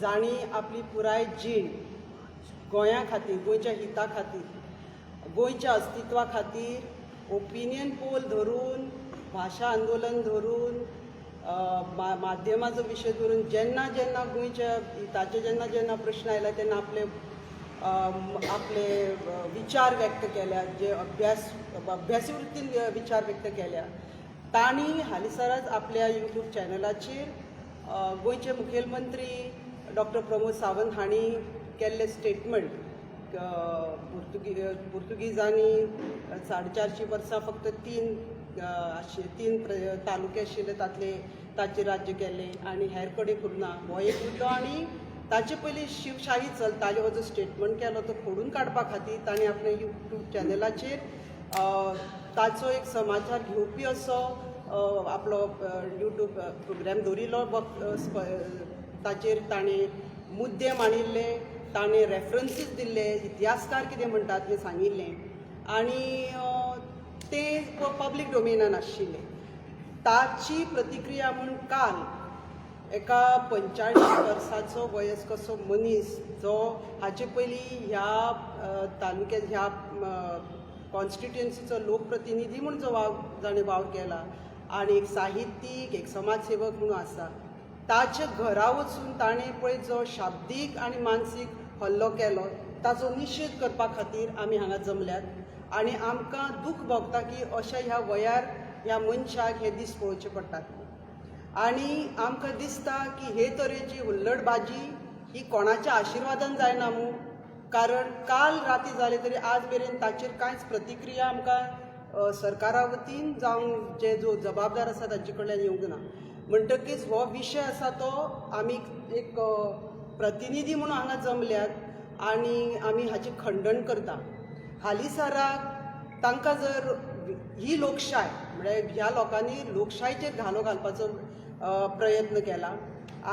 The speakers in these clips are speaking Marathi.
जाणी आपली पुराय जीण. गोंया खातीर गोंयच्या हिता खातीर गोंयच्या अस्तित्वा खातीर ओपिनियन पोल धरून भाशा आंदोलन धरून मा माध्यमाचो विशय धरून जेन्ना जेन्ना गोंयच्या हिताचे जेन्ना जेन्ना प्रश्न आयला तेन्ना आपले आपले विचार व्यक्त केल्या जे अभ्यास अभ्यासी वृत्तीन विचार व्यक्त केल्या. तांणी हालीसरच आपल्या यूट्यूब चॅनलाचेर गोंयचे मुखेलमंत्री डॉक्टर प्रमोद सावंत हांणी केल्ले स्टेटमेंट पुर्तुगी पुर्तुगीजांनी साडे चारशीं वर्सां फक्त तीन आशिल्ले तीन तालुके आशिल्ले तातले ताचेर राज्य केलें आनी हेर कडेन करुना हो एक मुद्दो आनी ताचे पयलीं शिवशाही चलताली हो जो स्टेटमेंट केलो तो खोडून काडपा खातीर ताणें आपले यूट्यूब चॅनलाचेर ताचो एक समाचार घेवपी असो आपलो यूट्यूब प्रोग्राम दवरिल्लो ताचेर ताणें मुद्दे मांडिल्ले ताणें रेफरन्सीस दिल्ले इतिहासकार कितें म्हणटात तें सांगिल्लें आनी तें पब्लीक डोमेनान आशिल्लें ताची प्रतिक्रिया म्हूण काल एका पंचाळीस वर्साचो वयस्कसो मनीस जो हाचे पयलीं ह्या तालुक्यांत ह्या कॉन्स्टिट्युएन्सीचो लोकप्रतिनिधी म्हूण जो वाव जाणें वावर केला. आनी एक साहित्यीक एक समाजसेवक म्हणून आसा ताच्या घरा वचून ताणें पळय जो शाब्दीक आनी मानसीक हल्लो केलो ताचो निशेध करपा खातीर आमी हांगा जमल्यात. आनी आमकां दूख भोगता की अशा ह्या वयार ह्या मनशाक हे दीस पळोवचे पडटात. आनी आमकां दिसता की हे तरेची हुल्लडबाजी ही कोणाच्या आशिर्वादान जायना मूं. कारण काल राती जाले तरी आज मेरेन ताचेर कांयच प्रतिक्रिया आमकां सरकारा वतीन जावं जे जो जबाबदार आसा तांचे कडल्यान येवंक ना. म्हणटकीच हो विशय आसा तो आमी एक प्रतिनिधी म्हणून हांगा जमल्यात आनी आमी हाचें खंडन करता. हालीसराक तांकां जर ही लोकशाय म्हळ्यार ह्या लोकांनी लोकशायेचेर घालो घालपाचो प्रयत्न केला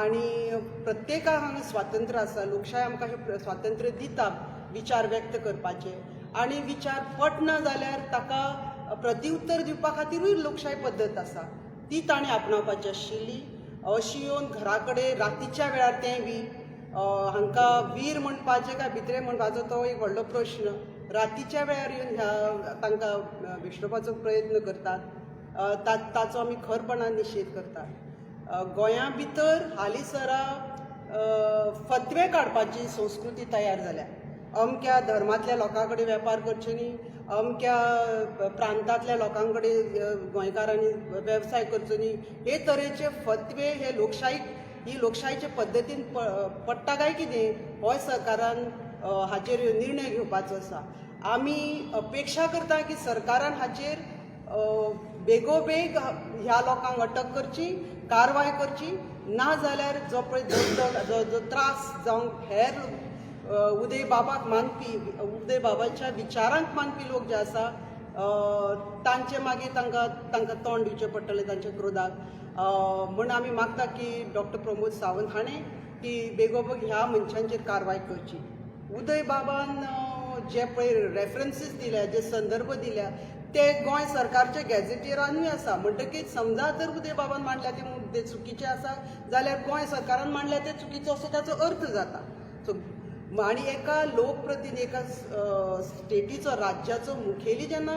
आनी प्रत्येकाक हांगा स्वातंत्र्य आसा लोकशाय आमकां स्वातंत्र्य दिता विचार व्यक्त करपाचे. आनी विचार पटना जाल्यार ताका प्रतिउत्तर दिवपा खातीरूय लोकशाय पद्दत आसा. ती ताणें आपणावपाची आशिल्ली अशी येवन घरा कडेन रातीच्या वेळार तें बी हांकां वीर म्हणपाचें काय भितर म्हणपाचो तो एक व्हडलो प्रश्न. रातीच्या वेळार येवन ह्या तांकां अ, प्रयत्न करतात. ता ताचो आमी खरपणान निशेध करतात. गोंया भितर हालीसरा फतवे काडपाची संस्कृती तयार जाल्या. अमक्या धर्मांतल्या लोकां कडेन वेपार करचे न्ही अमक्या प्रांतांतल्या लोकां कडेन गोंयकारांनी वेवसाय करचो न्ही हे तरेचे फतवे हे लोकशायीक ही लोकशायेचे पद्दतीन प पडटा काय कितें? हो सरकारान हाचेर निर्णय घेवपाचो आसा. आमी अपेक्षा करता की सरकारान हाचेर बेगोबेग ह्या लोकांक अटक करची कारवाय करची. ना जाल्यार जो पळय जो- जो त्रास जावंक हेर उदय बाबाक मानपी उदय बाबाच्या विचारांक मानपी लोक जे आसा तांचे मागीर तांकां तांकां तोंड दिवचें पडटलें तांच्या क्रोधाक. म्हण म्हूण आमी मागता की डॉक्टर प्रमोद सावंत हाणें ती बेगोबेग ह्या मनशांचेर कारवाय करची. उदय बाबान जे पळय रेफरन्सीस दिल्या जे संदर्भ दिल्या ते गोंय सरकारच्या गॅझेटियरानूय आसा. म्हणटकीच समजा जर उदय बाबान मांडल्या ते मुद्दे चुकीचे आसा जाल्यार गोंय सरकारान मांडल्या ते चुकीचो असो ताचो अर्थ जाता. सो आनी एका लोकप्रतिनिधी एका स्टेटीचं स्टेटीचो राज्याचो मुखेली जेन्ना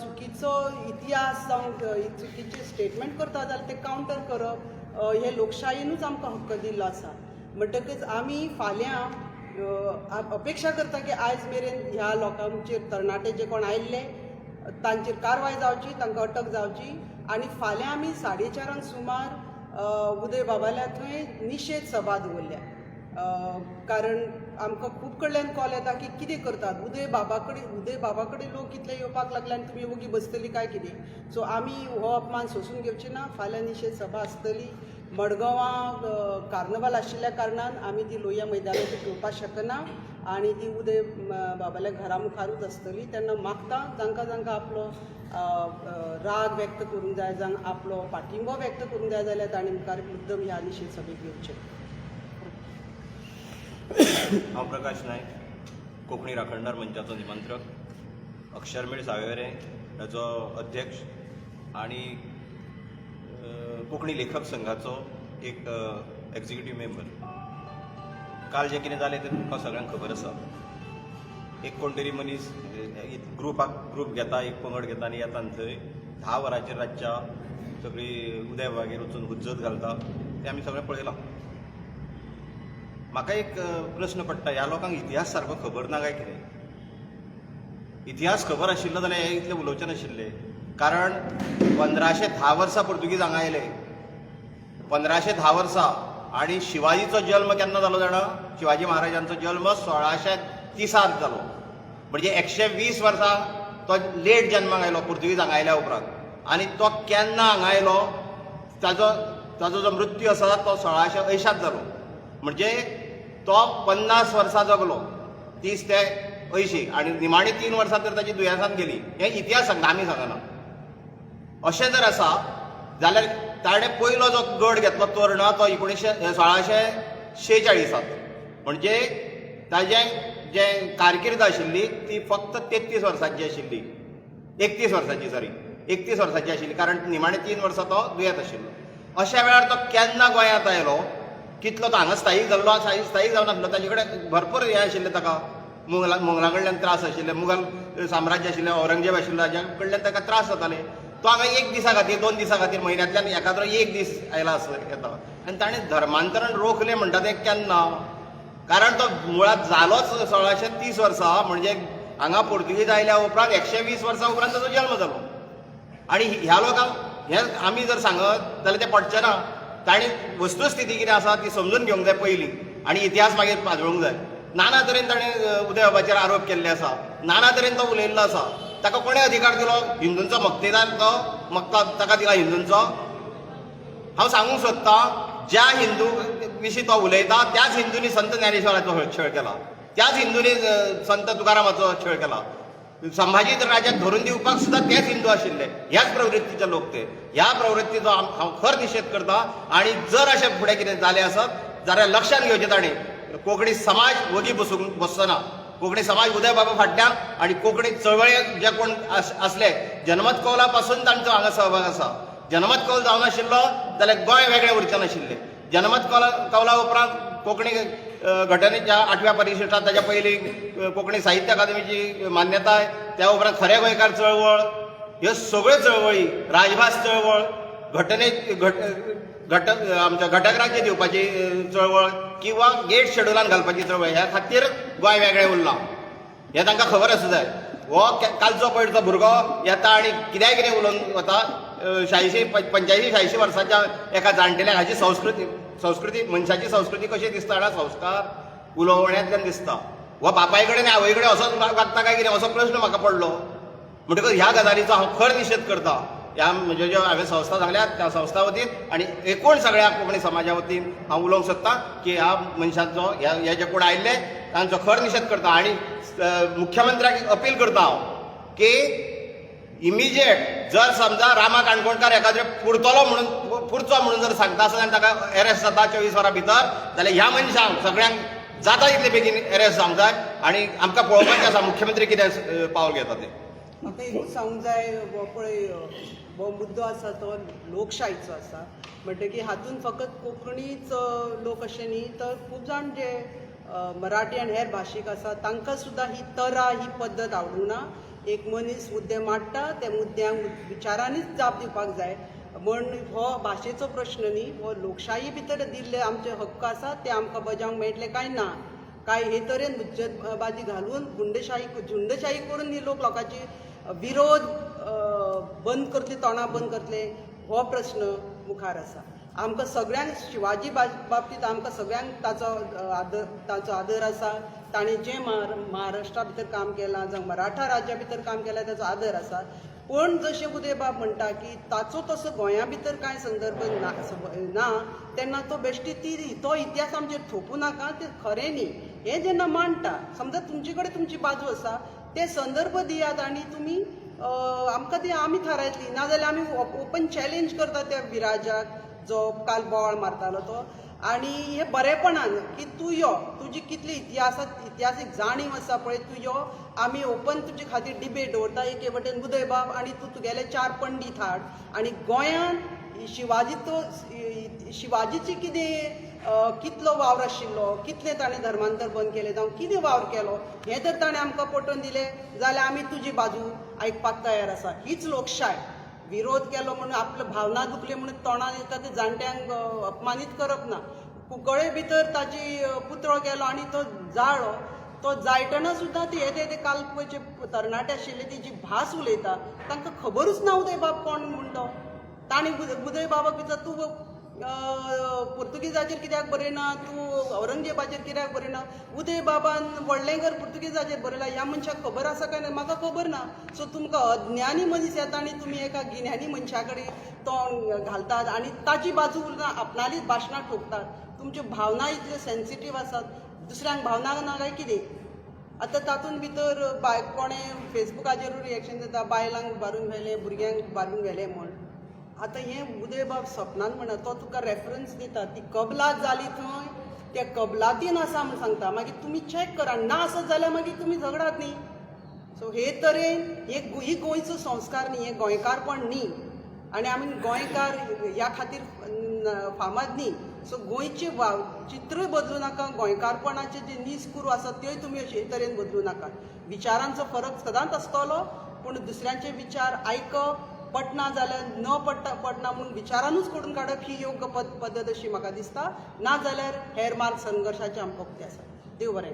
चुकीचो इतिहास जावं चुकीचे स्टेटमेंट करता जाल्यार ते कावंटर करप हे लोकशायेनूच आमकां हक्क दिल्लो आसा म्हणटकच आमी फाल्यां अपेक्षा करता की आयज मेरेन ह्या लोकांचेर तरणाटे जे कोण आयिल्ले तांचेर कारवाय जावची तांकां अटक जावची. आनी फाल्यां आमी साडे चारांक सुमार उदय बाबाल्या थंय निशेध सभा दवरल्या कारण आमकां खूब कडल्यान कॉल येता की कितें करतात? उदय बाबा कडेन उदय बाबा कडेन लोक इतले येवपाक लागले आनी तुमी वगी बसतली काय कितें? सो आमी हो अपमान सोसून घेवचे ना. फाल्यां निशेध सभा आसतली मडगांवां कार्नवाल आशिल्ल्या कारणान आमी ती लोहिया मैदानाचेर घेवपाक शकना. आनी ती उदय बाबाल्या घरा मुखारूच आसतली तेन्ना मागता जांकां जांकां आपलो राग व्यक्त करूंक जाय जावं आपलो पाठिंबो व्यक्त करूंक जाय जाल्यार ताणें मुखार मुद्दम ह्या निशेध सभेक येवचें. हांव प्रकाश नायक कोंकणी राखणदार मंचाचो निमंत्रक अक्षरमेळ सावेरे हाचो अध्यक्ष आनी कोंकणी लेखक संघाचो एक एक्झिक्युटीव मेंबर काल जें कितें जालें तें तुमकां सगळ्यांक खबर आसा. एक कोण तरी मनीस म्हणजे ग्रुपाक ग्रूप घेता एक पंगड घेता आनी येता आनी थंय धा वरांचेर रातच्या सगळी उदय विभागाचेर वचून हुज्जत घालता तें आमी सगळें पळयलां. म्हाका एक प्रस्न प्रश्न पडटा. ह्या लोकांक इतिहास सारको खबर ना काय कितें? इतिहास खबर आशिल्लो जाल्यार हे इतले उलोवचे नाशिल्ले कारण पंदराशे धा वर्सां पुर्तुगीज हांगा आयले पंदराशे धा वर्सां. आनी शिवाजीचो जल्म केन्ना जालो जाणा? शिवाजी महाराजांचो जल्म सोळाशे तिसाक जालो. म्हणजे एकशे वीस वर्सां तो लेट जल्माक आयलो पुर्तुगीज हांगा आयल्या उपरांत. आनी तो केन्ना हांगा आयलो ताजो ताजो जो मृत्यू आसा तो सोळाशे अंयशात जालो. म्हणजे तो पन्नास वर्सां जगलो. तीस ते अंयशीं आनी निमाणी तीन वर्सां तर ताची दुयेंसान गेली हें इतिहास सांगता आमी सांगना अशें जर आसा जाल्यार ताणें पयलो जो गड घेतलो तोरणा तो एकुणीशे सोळाशे शेचाळीसात. म्हणजे ताजें जें कारकिर्द आशिल्ली ती फक्त तेत्तीस वर्सांची आशिल्ली. एकतीस वर्सांची सॉरी एकतीस वर्सांची आशिल्ली. कारण निमाणे तीन वर्सां तो दुयेंत आशिल्लो. अशा वेळार तो केन्ना गोंयांत आयलो? कितलो तो हांगा स्थायीक जाल्लो स्थायी स्थायीक जावन आसलो ताजे कडेन भरपूर हें आशिल्लें ताका. मुगला मुगला कडल्यान त्रास आशिल्ले मुगल साम्राज्य आशिल्लें औरंगजेब आशिल्लो हाज्या कडल्यान ताका त्रास जाताले. तो हांगा एक दिसा खातीर दोन दिसा खातीर म्हयन्यांतल्यान एखादो एक दीस आयला आसत येता. आनी ताणें धर्मांतरण रोखलें म्हणटा तें केन्ना? कारण तो मुळात जालोच सोळाशे तीस वर्सां म्हणजे हांगा पुर्तुगीज आयल्या उपरांत एकशे वीस वर्सां उपरांत ताजो जल्म जालो. आनी ह्या लोकांक हे आमी जर सांगत जाल्यार तें पडचें ना ताणी वस्तुस्थिती कितें आसा ती समजून घेवंक जाय पयलीं आनी इतिहास मागीर पाजळूंक जाय. नाना तरेन ताणें उदय बाबाचेर आरोप केल्ले आसा नाना तरेन तो उलयल्लो आसा ताका कोणें अधिकार दिलो? हिंदूंचो मक्तेदार तो. मक्ता ताका दिला हिंदूंचो. हांव सांगूंक सोदतां ज्या हिंदू विशीं तो उलयता त्याच हिंदूंनी संत ज्ञानेश्वराचो छळ केला. त्याच हिंदूंनी संत तुकारामाचो छळ केला. संभाजी राजाक धरून दिवपाक सुद्दां तेच हिंदू आशिल्ले. ह्याच प्रवृत्तीचे लोक ते. ह्या प्रवृत्तीचो हांव खर निशेध करता आनी जर अशें फुडें कितें जालें आसत जाल्यार लक्षांत घेवचें ताणें कोंकणी समाज वगी बसूंक बसचो कोंकणी समाज उदय बाबा फाटल्यान आनी कोंकणी चळवळेक जे कोण असले जनमत कौला पासून तांचो हांगा सहभाग आसा जनमत कौल जावं नाशिल्लो जाल्यार गोंय वेगळें उरचें नाशिल्लें जनमत कौला कौला उपरांत कोंकणी घटनेच्या आठव्या परिशिष्टात त्याच्या पयलीं कोकणी कोंकणी साहित्य अकादमीची मान्यताय त्या उपरांत खऱ्या गोंयकार चळवळ ह्यो सगळ्यो चळवळी राजभास चळवळ घटने घट घट आमच्या घटक राज्य दिवपाची चळवळ किंवा गेट शेड्युलान घालपाची चळवळ ह्या खातीर गोंय वेगळें उरलां हें तांकां खबर आसूं जाय. हो कालचो पयलींचो भुरगो येता आनी कितेंय कितें उलोवन वता शायशी पंच्यायशी शायशी वर्साच्या एका जाण्टेल्याक हाची संस्कृती संस्कृती मनशाची संस्कृती कशी दिसता जाणा संस्कार उलोवण्यांतल्यान दिसता. हो बापाय कडेन आवय कडेन असोच वागता काय कितें असो प्रश्न म्हाका पडलो. म्हणटकच ह्या गजालीचो हांव खर निशेध करता. ह्या म्हणजे ज्यो हांवें संस्था सांगल्यात त्या संस्था वतीन आनी एकूण सगळ्या कोंकणी समाजा वतीन हांव उलोवंक सोदतां की ह्या मनशांचो ह्या हे जे कोण आयिल्ले तांचो खर निशेध करता. आनी मुख्यमंत्र्याक अपील करता हांव की इमिजिएट जर समजा रामा काणकोणकार एखाद्रे पुरतलो म्हणून पुरचो म्हणून जर सांगता आसत आनी ताका एरेस्ट जाता चोवीस वरां भितर जाल्यार ह्या म्हणजे मनशांक सगळ्यांक जाता तितले बेगीन एरेस्ट जावंक जाय आनी आमकां पळोवपाचें आसा मुख्यमंत्री कितें पावल घेता तें? म्हाका एक सांगूंक जाय हो पळय हो मुद्दो आसा तो लोकशायेचो आसा म्हणटकीर हातूंत फकत कोंकणीच लोक अशे न्ही तर खूब जाण जे मराठी आनी हेर भाशीक आसा तांकां सुद्दां ही तरा ही पद्दत आवडूंक ना एक मनीस मुद्दे मांडटा त्या मुद्द्यांक विचारांनीच जाप दिवपाक जाय. म्हण हो भाशेचो प्रश्न न्ही हो लोकशाही भितर दिल्ले आमचे हक्क आसा ते आमकां बजावंक मेळटले काय ना? काय हे तरेन मुज्जतबाजी घालून गुंडशाही झुंडशाही करून ही लोक लोकांची विरोध बंद करतले तोंडां बंद करतले हो प्रश्न मुखार आसा. आमकां सगळ्यांक शिवाजी बा- बाबतींत आमकां सगळ्यांक ताचो आदर ताचो आदर आसा. ताणें जें महार महाराष्ट्रा भितर काम केलां जावं मराठा राज्या भितर काम केलां ताचो आदर आसा. पूण जशें उदयबाब म्हणटा की ताचो तसो गोंया भितर कांय संदर्भ ना तेन्ना तो बेश्टी ती तो इतिहास आमचेर थोपू नाका तें खरें न्ही. हें जेन्ना मांडटा समजा तुमचे कडेन तुमची बाजू आसा ते संदर्भ दियात आनी तुमी आमकां ती आमी थारायतली. नाजाल्यार आमी ओपन चॅलेंज करता त्या विराजाक जो काल बोवाळ मारतालो तो. आनी हे बरेपणान की तूं यो तुजी कितली इतिहासात इतिहासीक जाणीव आसा पळय तूं यो. आमी ओपन तुजे खातीर डिबेट दवरता एके वटेन उदयबाब आनी तूं तुगेले चार पंडीत हाड. आनी गोंयान शिवाजी तो शिवाजीची कितें कितलो वावर आशिल्लो कितले ताणें धर्मांतर बंद केलें जावं कितें वावर केलो हें जर ताणें आमकां पटोवन दिलें. जाल्यार आमी तुजी बाजू आयकपाक तयार आसा. हीच लोकशाय. विरोध केलो म्हणून आपल्यो भावना दुखले म्हणून तोंडान येता ते जाणट्यांक अ, अपमानीत करप ना. कुंकळे भितर ताची पुतळो गेलो आनी तो जाळो तो जायटना सुद्दां ते येदे येदे काल पळय जे तरणाटे आशिल्ले ती जी भास उलयता तांकां खबरूच ना उदय बाब कोण म्हणलो? ताणी उदय बाबाक विचार तूं पुर्तुगीजाचेर कित्याक बरयना तूं औरंगजेबाचेर कित्याक बरयना उदय बाबान व्हडलेंगर पुर्तुगीजाचेर बरयला ह्या मनशाक खबर आसा काय ना? म्हाका खबर ना. सो तुमकां अज्ञानी मनीस येता आनी तुमी एका गिन्यानी मनशा कडेन तोंड घालतात आनी ताची बाजू उरना आपणालीच भाशणां ठोकतात. तुमच्यो भावना इतल्यो सेन्सिटीव आसात. दुसऱ्यांक भावना ना काय कितें? आतां तातूंत भितर बाय कोणें फेसबुकाचेरूय रिएक्शन दिता बायलांक उबारून व्हेलें भुरग्यांक उबारून व्हेलें म्हण. आतां हें उदय बाब सपनान म्हणा तो तुका रेफरन्स दिता. ती कबलात जाली थंय. त्या कबलातीन आसा म्हूण सांगता. मागीर तुमी चॅक करा. ना आसत जाल्यार मागीर तुमी झगडात न्ही. सो हे तरेन हे ही गोंयचो संस्कार न्ही. हे गोंयकारपण न्ही. आनी आमी गोंयकार ह्या खातीर फामाद न्ही. सो गोंयचे वा चित्रय बदलू नाका. गोंयकारपणाचे जे निजकुरू आसा त्योय तुमी अशे तरेन बदलू नाका. विचारांचो फरक सदांच आसतलो. पूण दुसऱ्यांचे विचार आयकप पटना जाल्यार न पडटा पडना म्हणून विचारानूच करून काडप ही योग्य पद पद्दत अशी म्हाका दिसता. ना जाल्यार हेर मार्ग संघर्शाचे आमकां उक्ते आसा देव बरें